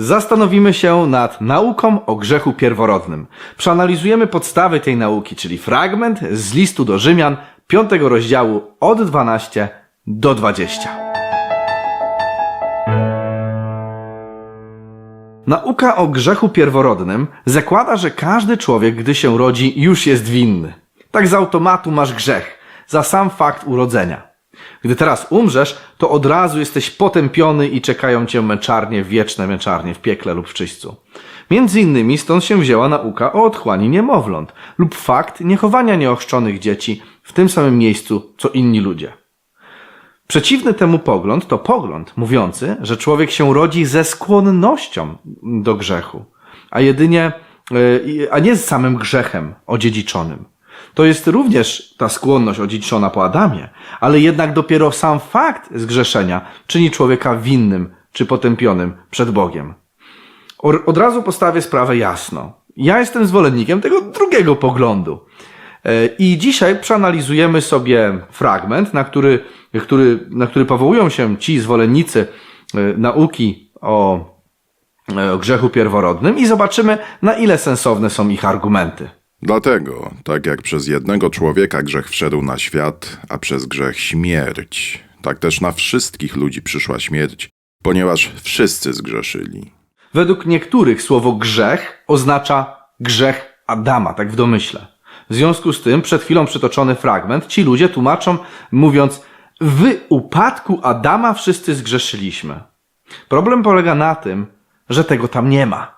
Zastanowimy się nad nauką o grzechu pierworodnym. Przeanalizujemy podstawy tej nauki, czyli fragment z listu do Rzymian, 5 rozdziału od 12 do 20. Nauka o grzechu pierworodnym zakłada, że każdy człowiek, gdy się rodzi, już jest winny. Tak z automatu masz grzech, za sam fakt urodzenia. Gdy teraz umrzesz, to od razu jesteś potępiony i czekają cię męczarnie, wieczne męczarnie w piekle lub w czyśćcu. Między innymi stąd się wzięła nauka o otchłani niemowląt lub fakt niechowania nieochrzczonych dzieci w tym samym miejscu, co inni ludzie. Przeciwny temu pogląd to pogląd mówiący, że człowiek się rodzi ze skłonnością do grzechu, a jedynie, e, a nie z samym grzechem odziedziczonym. To jest również ta skłonność odziedziczona po Adamie, ale jednak dopiero sam fakt zgrzeszenia czyni człowieka winnym czy potępionym przed Bogiem. Od razu postawię sprawę jasno. Ja jestem zwolennikiem tego drugiego poglądu. E, I dzisiaj przeanalizujemy sobie fragment, na który, który, na który powołują się ci zwolennicy e, nauki o, e, o grzechu pierworodnym i zobaczymy, na ile sensowne są ich argumenty. Dlatego, tak jak przez jednego człowieka grzech wszedł na świat, a przez grzech śmierć, tak też na wszystkich ludzi przyszła śmierć, ponieważ wszyscy zgrzeszyli. Według niektórych słowo grzech oznacza grzech Adama, tak w domyśle. W związku z tym, przed chwilą przytoczony fragment, ci ludzie tłumaczą, mówiąc, w upadku Adama wszyscy zgrzeszyliśmy. Problem polega na tym, że tego tam nie ma.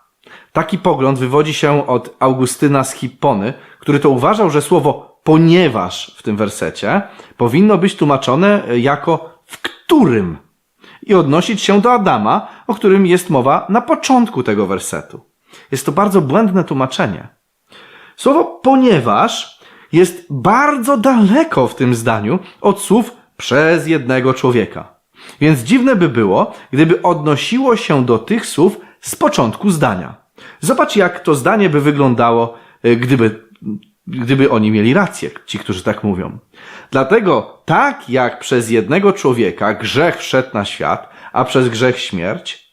Taki pogląd wywodzi się od Augustyna z Hippony, który to uważał, że słowo ponieważ w tym wersecie powinno być tłumaczone jako w którym i odnosić się do Adama, o którym jest mowa na początku tego wersetu. Jest to bardzo błędne tłumaczenie. Słowo ponieważ jest bardzo daleko w tym zdaniu od słów przez jednego człowieka. Więc dziwne by było, gdyby odnosiło się do tych słów z początku zdania. Zobacz, jak to zdanie by wyglądało, y, gdyby, gdyby oni mieli rację, ci, którzy tak mówią. Dlatego, tak jak przez jednego człowieka grzech wszedł na świat, a przez grzech śmierć,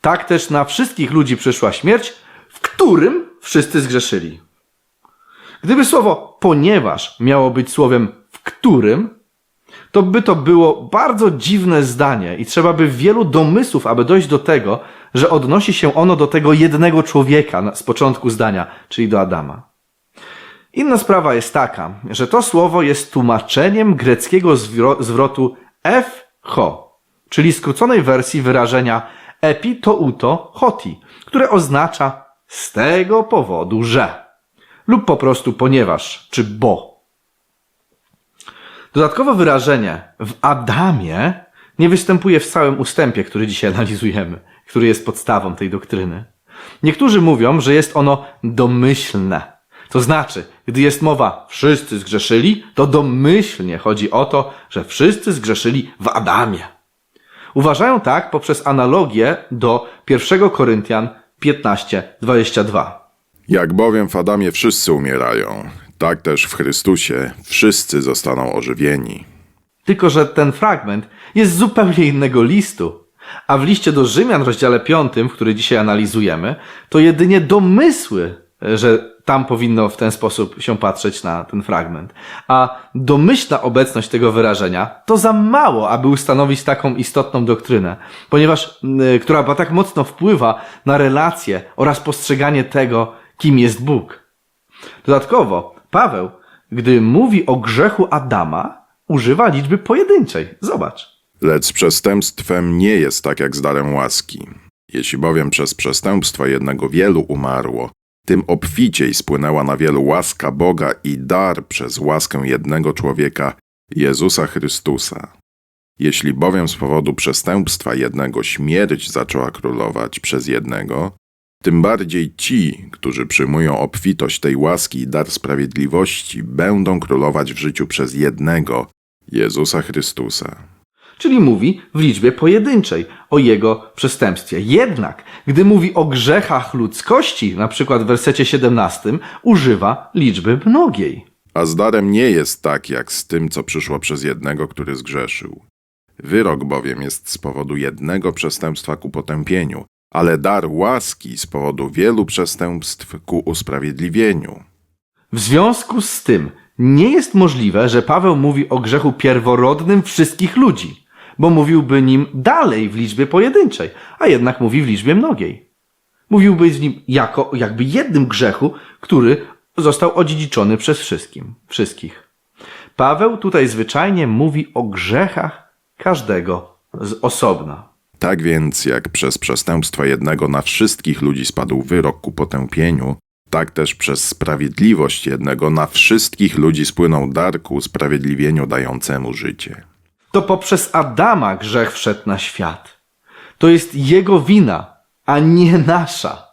tak też na wszystkich ludzi przyszła śmierć, w którym wszyscy zgrzeszyli. Gdyby słowo ponieważ miało być słowem w którym, to by to było bardzo dziwne zdanie i trzeba by wielu domysłów, aby dojść do tego, że odnosi się ono do tego jednego człowieka z początku zdania, czyli do Adama. Inna sprawa jest taka, że to słowo jest tłumaczeniem greckiego zwro- zwrotu echo, czyli skróconej wersji wyrażenia epi to uto hoti, które oznacza z tego powodu, że lub po prostu ponieważ, czy bo. Dodatkowe wyrażenie w Adamie nie występuje w całym ustępie, który dzisiaj analizujemy, który jest podstawą tej doktryny. Niektórzy mówią, że jest ono domyślne. To znaczy, gdy jest mowa wszyscy zgrzeszyli, to domyślnie chodzi o to, że wszyscy zgrzeszyli w Adamie. Uważają tak poprzez analogię do 1 Koryntian 15:22. Jak bowiem w Adamie wszyscy umierają, tak też w Chrystusie wszyscy zostaną ożywieni. Tylko, że ten fragment jest zupełnie innego listu. A w liście do Rzymian, rozdziale 5, który dzisiaj analizujemy, to jedynie domysły, że tam powinno w ten sposób się patrzeć na ten fragment. A domyślna obecność tego wyrażenia to za mało, aby ustanowić taką istotną doktrynę, ponieważ, y, która tak mocno wpływa na relacje oraz postrzeganie tego, kim jest Bóg. Dodatkowo, Paweł, gdy mówi o grzechu Adama, używa liczby pojedynczej. Zobacz. Lecz przestępstwem nie jest tak jak z darem łaski. Jeśli bowiem przez przestępstwo jednego wielu umarło, tym obficiej spłynęła na wielu łaska Boga i dar przez łaskę jednego człowieka, Jezusa Chrystusa. Jeśli bowiem z powodu przestępstwa jednego śmierć zaczęła królować przez jednego, tym bardziej ci, którzy przyjmują obfitość tej łaski i dar sprawiedliwości, będą królować w życiu przez jednego, Jezusa Chrystusa. Czyli mówi w liczbie pojedynczej o jego przestępstwie. Jednak, gdy mówi o grzechach ludzkości, na przykład w wersecie 17, używa liczby mnogiej. A z darem nie jest tak, jak z tym, co przyszło przez jednego, który zgrzeszył. Wyrok bowiem jest z powodu jednego przestępstwa ku potępieniu, ale dar łaski z powodu wielu przestępstw ku usprawiedliwieniu. W związku z tym nie jest możliwe, że Paweł mówi o grzechu pierworodnym wszystkich ludzi, bo mówiłby nim dalej w liczbie pojedynczej, a jednak mówi w liczbie mnogiej. Mówiłby z nim jako jakby jednym grzechu, który został odziedziczony przez wszystkim, wszystkich. Paweł tutaj zwyczajnie mówi o grzechach każdego z osobna. Tak więc, jak przez przestępstwa jednego na wszystkich ludzi spadł wyrok ku potępieniu, tak też przez sprawiedliwość jednego na wszystkich ludzi spłynął dar ku usprawiedliwieniu dającemu życie. To poprzez Adama grzech wszedł na świat. To jest jego wina, a nie nasza.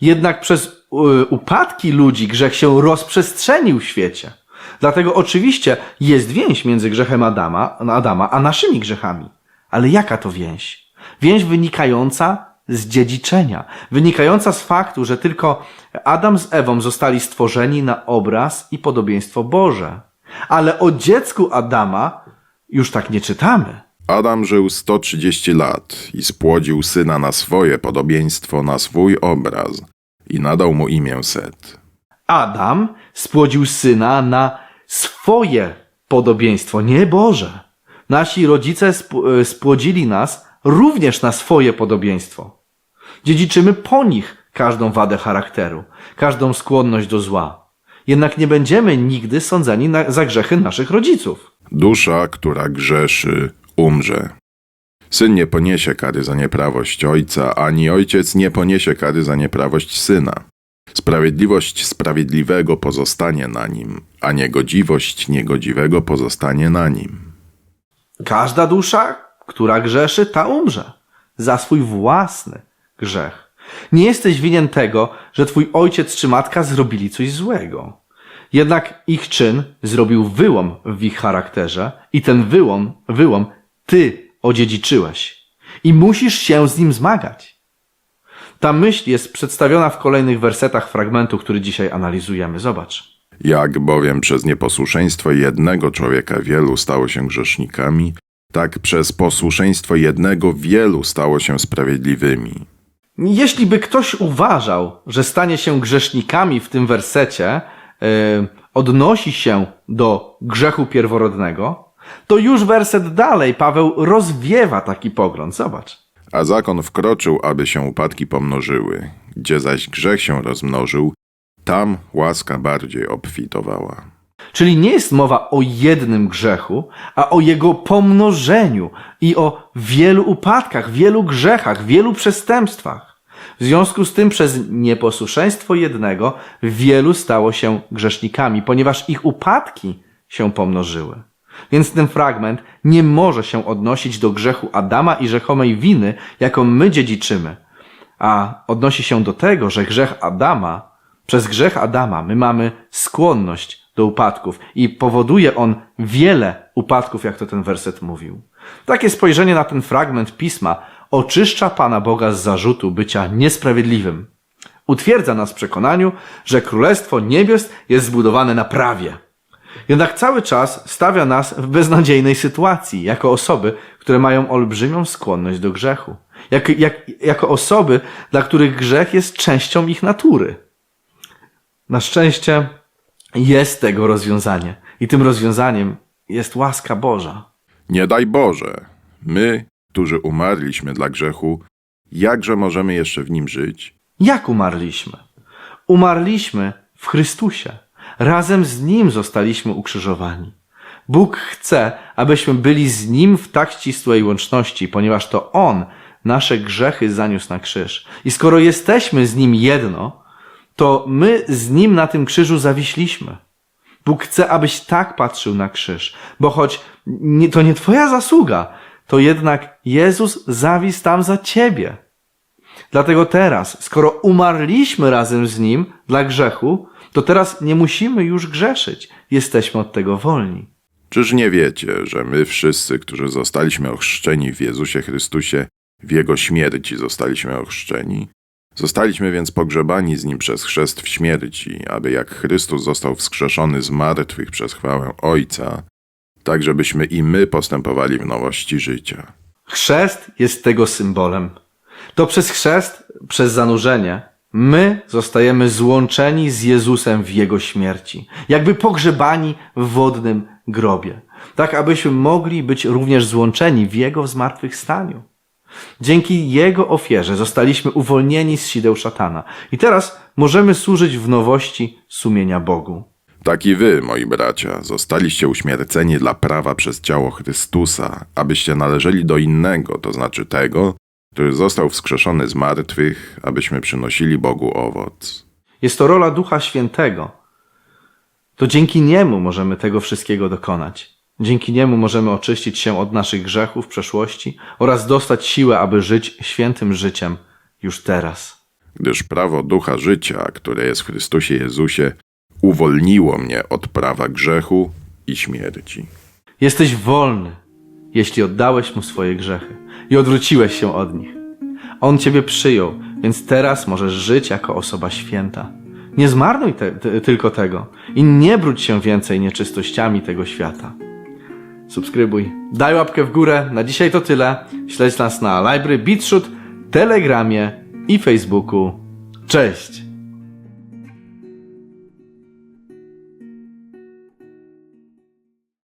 Jednak przez y, upadki ludzi grzech się rozprzestrzenił w świecie. Dlatego oczywiście jest więź między grzechem Adama, Adama a naszymi grzechami. Ale jaka to więź? Więź wynikająca z dziedziczenia, wynikająca z faktu, że tylko Adam z Ewą zostali stworzeni na obraz i podobieństwo Boże. Ale o dziecku Adama już tak nie czytamy. Adam żył 130 lat i spłodził syna na swoje podobieństwo, na swój obraz i nadał mu imię Set. Adam spłodził syna na swoje podobieństwo, nie Boże. Nasi rodzice e, spłodzili nas również na swoje podobieństwo. Dziedziczymy po nich każdą wadę charakteru, każdą skłonność do zła. Jednak nie będziemy nigdy sądzeni na, za grzechy naszych rodziców. Dusza, która grzeszy, umrze. Syn nie poniesie kary za nieprawość ojca, ani ojciec nie poniesie kary za nieprawość syna. Sprawiedliwość sprawiedliwego pozostanie na nim, a niegodziwość niegodziwego pozostanie na nim. Każda dusza, która grzeszy, ta umrze. Za swój własny grzech. Nie jesteś winien tego, że twój ojciec czy matka zrobili coś złego. Jednak ich czyn zrobił wyłom w ich charakterze i ten wyłom, wyłom ty odziedziczyłeś. I musisz się z nim zmagać. Ta myśl jest przedstawiona w kolejnych wersetach fragmentu, który dzisiaj analizujemy. Zobacz. Jak bowiem przez nieposłuszeństwo jednego człowieka wielu stało się grzesznikami, tak przez posłuszeństwo jednego wielu stało się sprawiedliwymi. Jeśli by ktoś uważał, że stanie się grzesznikami w tym wersecie, yy, odnosi się do grzechu pierworodnego, to już werset dalej Paweł rozwiewa taki pogląd. Zobacz. A zakon wkroczył, aby się upadki pomnożyły. Gdzie zaś grzech się rozmnożył, tam łaska bardziej obfitowała. Czyli nie jest mowa o jednym grzechu, a o jego pomnożeniu i o wielu upadkach, wielu grzechach, wielu przestępstwach. W związku z tym przez nieposłuszeństwo jednego wielu stało się grzesznikami, ponieważ ich upadki się pomnożyły. Więc ten fragment nie może się odnosić do grzechu Adama i rzekomej winy, jaką my dziedziczymy, a odnosi się do tego, że grzech Adama, przez grzech Adama my mamy skłonność do upadków i powoduje on wiele upadków, jak to ten werset mówił. Takie spojrzenie na ten fragment pisma oczyszcza Pana Boga z zarzutu bycia niesprawiedliwym. Utwierdza nas w przekonaniu, że Królestwo Niebios jest zbudowane na prawie. Jednak cały czas stawia nas w beznadziejnej sytuacji, jako osoby, które mają olbrzymią skłonność do grzechu. Jak, jak, jako osoby, dla których grzech jest częścią ich natury. Na szczęście jest tego rozwiązanie. I tym rozwiązaniem jest łaska Boża. Nie daj Boże, my, którzy umarliśmy dla grzechu, jakże możemy jeszcze w nim żyć? Jak umarliśmy? Umarliśmy w Chrystusie. Razem z Nim zostaliśmy ukrzyżowani. Bóg chce, abyśmy byli z Nim w tak ścisłej łączności, ponieważ to On nasze grzechy zaniósł na krzyż. I skoro jesteśmy z Nim jedno, to my z Nim na tym krzyżu zawiśliśmy. Bóg chce, abyś tak patrzył na krzyż, bo choć nie, to nie Twoja zasługa, to jednak Jezus zawisł tam za Ciebie. Dlatego teraz, skoro umarliśmy razem z Nim dla grzechu, to teraz nie musimy już grzeszyć. Jesteśmy od tego wolni. Czyż nie wiecie, że my wszyscy, którzy zostaliśmy ochrzczeni w Jezusie Chrystusie, w Jego śmierci zostaliśmy ochrzczeni? Zostaliśmy więc pogrzebani z Nim przez chrzest w śmierci, aby jak Chrystus został wskrzeszony z martwych przez chwałę Ojca, tak żebyśmy i my postępowali w nowości życia. Chrzest jest tego symbolem. To przez chrzest, przez zanurzenie, my zostajemy złączeni z Jezusem w Jego śmierci, jakby pogrzebani w wodnym grobie, tak abyśmy mogli być również złączeni w Jego zmartwychwstaniu. Dzięki Jego ofierze zostaliśmy uwolnieni z sideł szatana i teraz możemy służyć w nowości sumienia Bogu. Tak i wy, moi bracia, zostaliście uśmierceni dla prawa przez ciało Chrystusa, abyście należeli do innego, to znaczy tego, który został wskrzeszony z martwych, abyśmy przynosili Bogu owoc. Jest to rola Ducha Świętego. To dzięki Niemu możemy tego wszystkiego dokonać. Dzięki Niemu możemy oczyścić się od naszych grzechów przeszłości oraz dostać siłę, aby żyć świętym życiem już teraz. Gdyż prawo ducha życia, które jest w Chrystusie Jezusie, uwolniło mnie od prawa grzechu i śmierci. Jesteś wolny, jeśli oddałeś Mu swoje grzechy i odwróciłeś się od nich. On Ciebie przyjął, więc teraz możesz żyć jako osoba święta. Nie zmarnuj te, te, tylko tego i nie brudź się więcej nieczystościami tego świata. Subskrybuj, daj łapkę w górę. Na dzisiaj to tyle. Śledź nas na Library Beatshoot, Telegramie i Facebooku. Cześć!